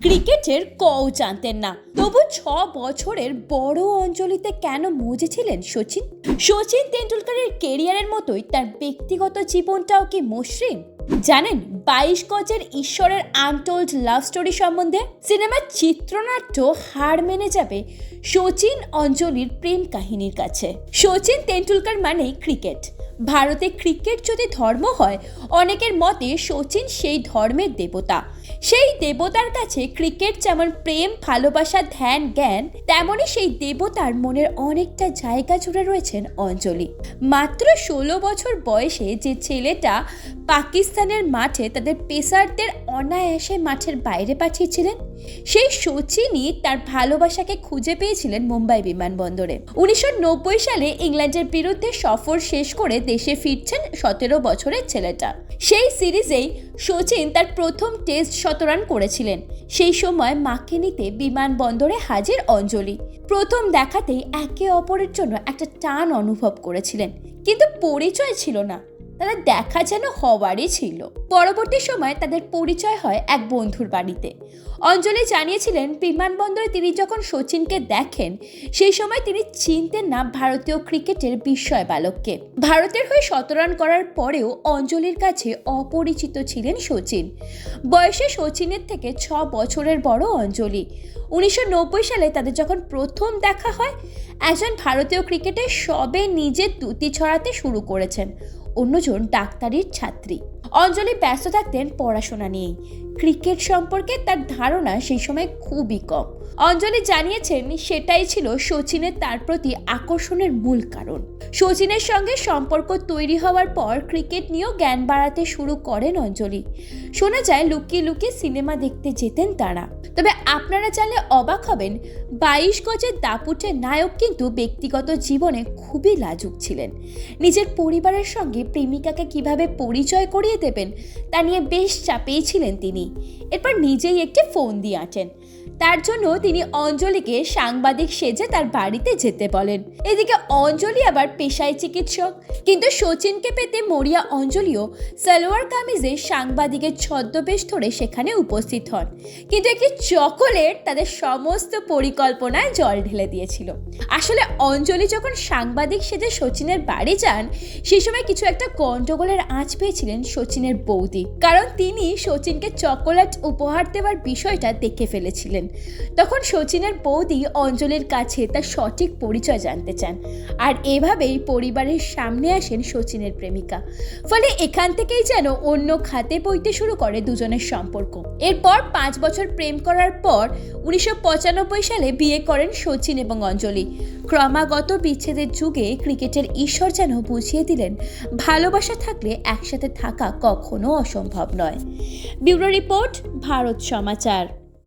ক্রিকেটের কও জানতেন না। তবু ছ বছরের বড় অঞ্জলিতে কেন মজেছিলেন সচিন? সচিন তেন্ডুলকারের কেরিয়ারের মতোই তার ব্যক্তিগত জীবনটাও কি মসৃণ? জানেন, বাইশ গজের ঈশ্বরের আনটোল্ড লাভ স্টোরি সম্বন্ধে সিনেমার চিত্রনাট্য হার মেনে যাবে সচিন অঞ্জলির প্রেম কাহিনীর কাছে। সচিন তেন্ডুলকার মানেই ক্রিকেট। ভারতে ক্রিকেট যদি ধর্ম হয়, অনেকের মতে সচিন সেই ধর্মের দেবতা। সেই দেবতার কাছে ক্রিকেট যেমন প্রেম, ভালোবাসা, ধ্যান, জ্ঞান তেমনই সেই দেবতার মনের অনেকটা জায়গা জুড়ে রয়েছেন অঞ্জলি। মাত্র ষোলো বছর বয়সে যে ছেলেটা পাকিস্তানের মাঠে তাদের পেসারদের অনায়াসে মাঠের বাইরে পাঠিয়েছিলেন, সেই সচিনই তার ভালোবাসাকে খুঁজে পেয়েছিলেন মুম্বাই বিমানবন্দরে। উনিশশো নব্বই সালে ইংল্যান্ডের বিরুদ্ধে সফর শেষ করে দেশে ফিরছেন সতেরো বছরের ছেলেটা। সেই সিরিজেই সচিন তার প্রথম টেস্ট শতরান করেছিলেন। সেই সময় মাকে নিতে বিমানবন্দরে হাজির অঞ্জলি। প্রথম দেখাতেই একে অপরের জন্য একটা টান অনুভব করেছিলেন। কিন্তু পরিচয় ছিল না। তাদের দেখা যেন হওয়ারই ছিল। পরবর্তী সময় তাদের পরিচয় হয় এক বন্ধুর বাড়িতে। অঞ্জলি জানিয়েছিলেন বিমানবন্দরে তিনি যখন সচিনকে দেখেন, সেই সময় তিনি চিনতেন না ভারতীয় ক্রিকেটের বিস্ময় বালককে। ভারতের হয়ে শতরান করার পরেও অঞ্জলির কাছে অপরিচিত ছিলেন সচিন। বয়সে সচিনের থেকে ছ বছরের বড় অঞ্জলি। উনিশশো নব্বই সালে তাদের যখন প্রথম দেখা হয়, একজন ভারতীয় ক্রিকেটে সবে নিজের দ্যুতি ছড়াতে শুরু করেছেন। অন্যজন ডাক্তারের ছাত্রী। অঞ্জলি ব্যস্ত থাকতেন পড়াশোনা নিয়েই। ক্রিকেট সম্পর্কে তার ধারণা সেই সময় খুবই কম। অঞ্জলি জানিয়েছেন সেটাই ছিল সচিনের তার প্রতি আকর্ষণের মূল কারণ। সচিনের সঙ্গে সম্পর্ক তৈরি হওয়ার পর ক্রিকেট নিয়েও জ্ঞান বাড়াতে শুরু করেন অঞ্জলি। শোনা যায়, লুকিয়ে লুকিয়ে সিনেমা দেখতে যেতেন তারা। তবে আপনারা জানলে অবাক হবেন, বাইশ গজের দাপুটের নায়ক কিন্তু ব্যক্তিগত জীবনে খুবই লাজুক ছিলেন। নিজের পরিবারের সঙ্গে প্রেমিকাকে কীভাবে পরিচয় করিয়ে দেবেন। তা নিয়ে বেশ চাপেই ছিলেন তিনি। এরপর নিজেই একটি ফোন দিয়ে আঁটেন। তার জন্য তিনি অঞ্জলিকে সাংবাদিক সেজে তার বাড়িতে যেতে বলেন। এদিকে অঞ্জলি আবার পেশায় চিকিৎসক। কিন্তু সচিনকে পেতে মরিয়া অঞ্জলিও সালোয়ার কামিজে সাংবাদিকের ছদ্মবেশ ধরে সেখানে উপস্থিত হন। কিন্তু একটি চকোলেট তাদের সমস্ত পরিকল্পনায় জল ঢেলে দিয়েছিল। আসলে অঞ্জলি যখন সাংবাদিক সেজে সচিনের বাড়ি যান সেই সময় কিছু একটা গন্ডগোলের আঁচ পেয়েছিলেন সচিনের বৌদি। কারণ তিনি সচিনকে চকোলেট উপহার দেওয়ার বিষয়টা দেখে ফেলেছিলেন। তখন সচিনের বৌদি অঞ্জলির কাছে তার সঠিক পরিচয় জানতে চান। আর এভাবেই পরিবারের সামনে আসেন সচিনের প্রেমিকা। ফলে এখান থেকেই যেন অন্য খাতে বইতে শুরু করে দুজনের সম্পর্ক। এরপর পাঁচ বছর প্রেম করার পর উনিশশো পঁচানব্বই সালে বিয়ে করেন সচিন এবং অঞ্জলি। ক্রমাগত বিচ্ছেদের যুগে ক্রিকেটের ঈশ্বর যেন বুঝিয়ে দিলেন, ভালোবাসা থাকলে একসাথে থাকা কখনো অসম্ভব নয়। Bureau report, Bharat Samachar.